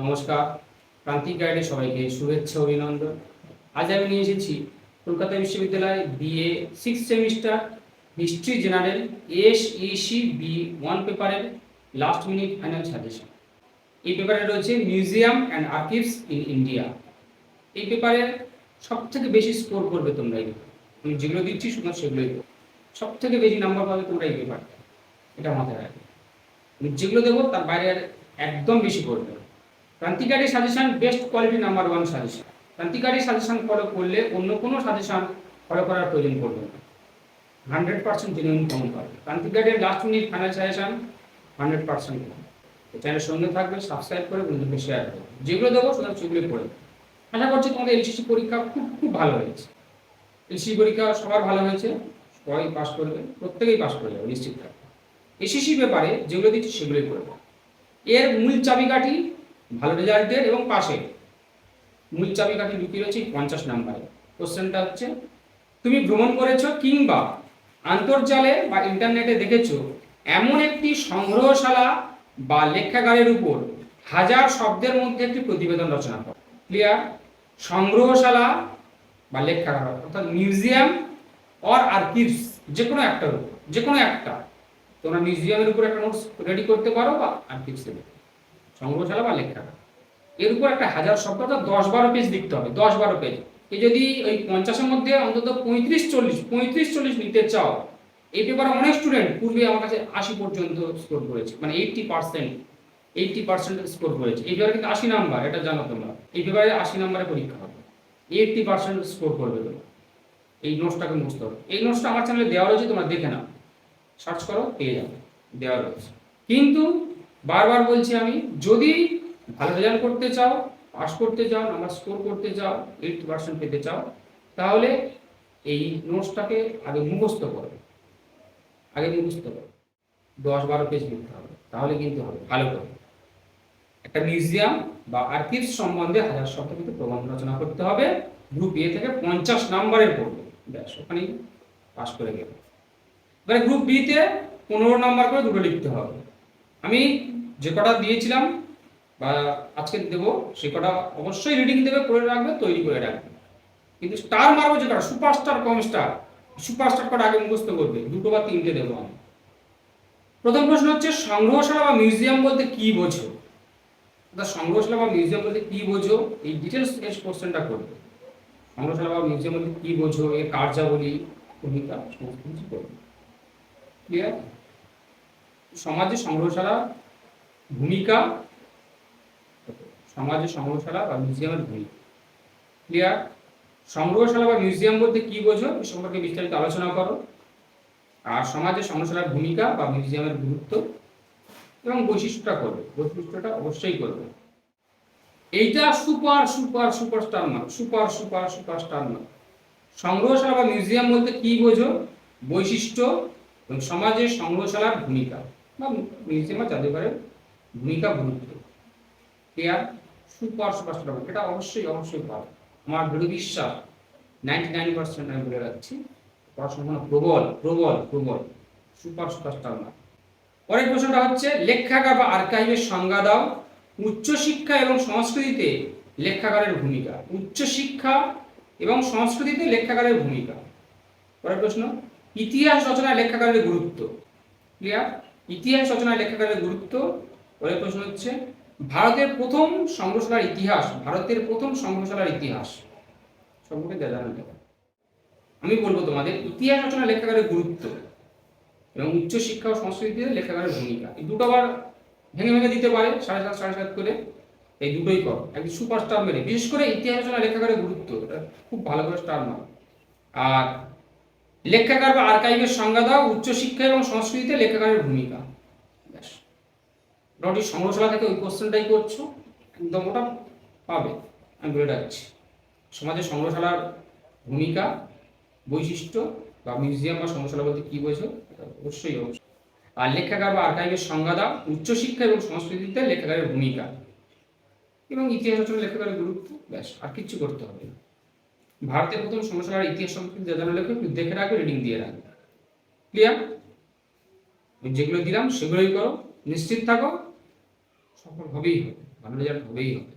নমস্কার। প্রান্তিক গাইডে সবাইকে শুভেচ্ছা, অভিনন্দন। আজ আমি নিয়ে এসেছি কলকাতা বিশ্ববিদ্যালয় BA six semester history general S EC B one পেপারের লাস্ট মিনিট ফাইনাল সাজেশন এই পেপারে রয়েছে museum and archives in India এই পেপারে সব থেকে বেশি স্কোর করবে তোমরা এই। আমি যেগুলো দিচ্ছি শুধু সেগুলোই সব থেকে বেশি নাম্বার পাবে তোমরা এই পেপারটা এটা মাথায় রাখবে। যেগুলো দেবো তার বাইরে একদম বেশি করবে না। Krantikari suggestion best quality number one suggestion Krantikari suggestion follow করলে অন্য কোনো সাজেশন ফলো করার প্রয়োজন পড়বে না। হান্ড্রেড পার্সেন্ট জেনুইন কমন পাবে। ক্রান্তিকারীর last minute final suggestion hundred percent চ্যানেলের সঙ্গে থাকবে সাবস্ক্রাইব করে বন্ধুকে শেয়ার করবে। যেগুলো দেবো শুধু সেগুলো পড়বে আশা করছি তোমাদের এলসিসি পরীক্ষা খুব খুব ভালো হয়েছে। এলসিসি পরীক্ষা সবার ভালো হয়েছে। সবাই পাস করবে, প্রত্যেকেই পাস করে যাবে, নিশ্চিত থাকবে। এসিসি ব্যাপারে যেগুলো দিচ্ছি, সেগুলোই করবে এর মূল চাবিকাঠি ভালো রেজাল্টের এবং পাশের। মূল চাবিকাঠি লুকিয়ে রয়েছে পঞ্চাশ নাম্বারে। কোশ্চেনটা হচ্ছে, তুমি ভ্রমণ করেছ কিংবা আন্তর্জালে বা ইন্টারনেটে দেখেছ এমন একটি সংগ্রহশালা বা লেখাগারের উপর হাজার শব্দের মধ্যে একটি প্রতিবেদন রচনা করো। ক্লিয়ার সংগ্রহশালা বা লেখাগার অর্থাৎ মিউজিয়াম অর আর্কিভস যে কোনো একটার উপর যে কোনো একটা। তোমরা মিউজিয়ামের উপর একটা নোটস রেডি করতে পারো বা আর্কিভসের উপর সংগ্রহশালা বা লেখাগার এর উপর একটা হাজার শব্দ অর্থাৎ দশ বারো পেজ লিখতে হবে, দশ বারো পেজ এ যদি ওই পঞ্চাশের মধ্যে অন্তত পঁয়ত্রিশ, চল্লিশ পঁয়ত্রিশ, চল্লিশ নিতে চাও, এই পেপারে অনেক স্টুডেন্ট পূর্বে আমার কাছে আশি পর্যন্ত স্কোর করেছে মানে eighty percent eighty percent score করেছে। এই পেপারে কিন্তু আশি নাম্বার এটা জানো তোমরা। এই পেপারে আশি নাম্বারে পরীক্ষা হবে। এইটটি পার্সেন্ট স্কোর করবে তোমরা। এই নোটসটাকে মুছতে হবে। এই নোটসটা আমার চ্যানেলে দেওয়া রয়েছে, তোমরা দেখে নাও। সার্চ করো, পেয়ে যাবে। দেওয়া রয়েছে। কিন্তু বারবার বলছি আমি, যদি ভালো রেজাল্ট করতে চাও পাস করতে চাও নাম্বার স্কোর করতে চাও এইট পার্সেন্ট পেতে চাও, তাহলে এই নোটসটাকে আগে মুখস্থ করো। আগে মুখস্থ করো। দশ বারো পেজ লিখতে হবে, তাহলে কিন্তু হবে, ভালো করে। একটা মিউজিয়াম বা আর্কিভস সম্বন্ধে হাজার শব্দ কিন্তু প্রবন্ধ রচনা করতে হবে। গ্রুপ এ থেকে পঞ্চাশ নাম্বারের পড়বে ব্যাস, ওখানেই পাস করে গেলে এবারে গ্রুপ বিতে পনেরো নাম্বার করে দুটো লিখতে হবে। আমি যে কটা দিয়েছিলাম বা আজকে দেবো, সে কটা অবশ্যই রিডিং দেবে করে রাখবে, তৈরি করে রাখবে। কিন্তু স্টার মারবো যে কটা? সুপারস্টার কম স্টার সুপারস্টার কটা আগে মুখস্থ করবে? দুটো বা তিনটে দেবো আমি। প্রথম প্রশ্ন হচ্ছে, সংগ্রহশালা বা মিউজিয়াম বলতে কি বোঝো? সংগ্রহশালা বা মিউজিয়াম বলতে কি বোঝো? এই ডিটেলস এর কোশ্চেনটা করবে। সংগ্রহশালা বা মিউজিয়াম বলতে কি বোঝো? এর কার্যাবলী, ভূমিকা, সমস্ত কিছু করবে। ক্লিয়ার সমাজে সংগ্রহশালা ভূমিকা সমাজে সংগ্রহশালা বা মিউজিয়ামের ভূমিকা। ক্লিয়ার সংগ্রহশালা বা মিউজিয়াম বলতে কি বোঝো? এ সম্পর্কে বিস্তারিত আলোচনা করো। আর সমাজে সংগ্রহশালার ভূমিকা বা মিউজিয়ামের গুরুত্ব এবং বৈশিষ্ট্যটা করবে। বৈশিষ্ট্যটা অবশ্যই করবে। এইটা সুপার সুপার সুপার স্টার না সুপার সুপার সুপার স্টার না সংগ্রহশালা বা মিউজিয়াম বলতে কি বোঝো? বৈশিষ্ট্য এবং সমাজের সংগ্রহশালার ভূমিকা। বা মিউজিয়াম বা জাদুঘরের ভূমিকা গুরুত্ব ক্লিয়ার সুপার সুপার স্টার এটা অবশ্যই অবশ্যই পাবে। আমার দৃঢ় বিশ্বাস নাইনটি নাইন পার্সেন্ট আমি বলে রাখছি, পড়াশোনা প্রবল প্রবল প্রবল, সুপার সুপার স্টার না। পরের প্রশ্নটা হচ্ছে, লেখাগার বা আর্কাইভের সংজ্ঞা দাও। উচ্চশিক্ষা এবং সংস্কৃতিতে লেখাগারের ভূমিকা। উচ্চশিক্ষা এবং সংস্কৃতিতে লেখাগারের ভূমিকা। পরের প্রশ্ন, ইতিহাস রচনায় লেখাগারের গুরুত্ব। ক্লিয়ার? ইতিহাস রচনায় লেখাগারের গুরুত্ব পরের প্রশ্ন হচ্ছে, ভারতের প্রথম সংগ্রহশালার ইতিহাস, ভারতের প্রথম সংগ্রহশালার ইতিহাস সম্পর্কে যাবে আমি বলব তোমাদের, ইতিহাস রচনা লেখাগারের গুরুত্ব এবং উচ্চশিক্ষা ও সংস্কৃতিতে লেখাগারের ভূমিকা। এই দুটো আবার ভেঙে ভেঙে দিতে পারে, সাড়ে সাত সাড়ে সাত করে। এই দুটোই কর। একদম সুপার স্টার মেরে বিশেষ করে ইতিহাস রচনা লেখাগারের গুরুত্ব, এটা খুব ভালো করে স্টার মার আর লেখাগার বা আর্কাইভের সংজ্ঞা দাও উচ্চশিক্ষা এবং সংস্কৃতিতে লেখাগারের ভূমিকা। ব্যাস। মোটামুটি সংগ্রহশালা থেকে ওই কোশ্চেনটাই করছ, একদম ওটা পাবে। আমি বলে রাখছি, সমাজে সংগ্রহশালার ভূমিকা, বৈশিষ্ট্য বা মিউজিয়াম বা সংগ্রহশালা বলতে কী বোঝো অবশ্যই অবশ্যই। আর লেখাগার বা আর্কাইভের সংজ্ঞা দাও, উচ্চশিক্ষা এবং সংস্কৃতিতে লেখাগারের ভূমিকা। এবং ইতিহাস রচনা লেখাগারের গুরুত্ব, ব্যাস, আর কিচ্ছু করতে হবে না। ভারতের প্রথম সংগ্রহশালার ইতিহাস সম্পর্কে লেখো একটু দেখে রাখবে রিডিং দিয়ে রাখবে। ক্লিয়ার যেগুলো দিলাম, সেগুলোই করো। নিশ্চিত থাকো সফল হবেই হবে ভালো রেজাল্ট হবেই হবে।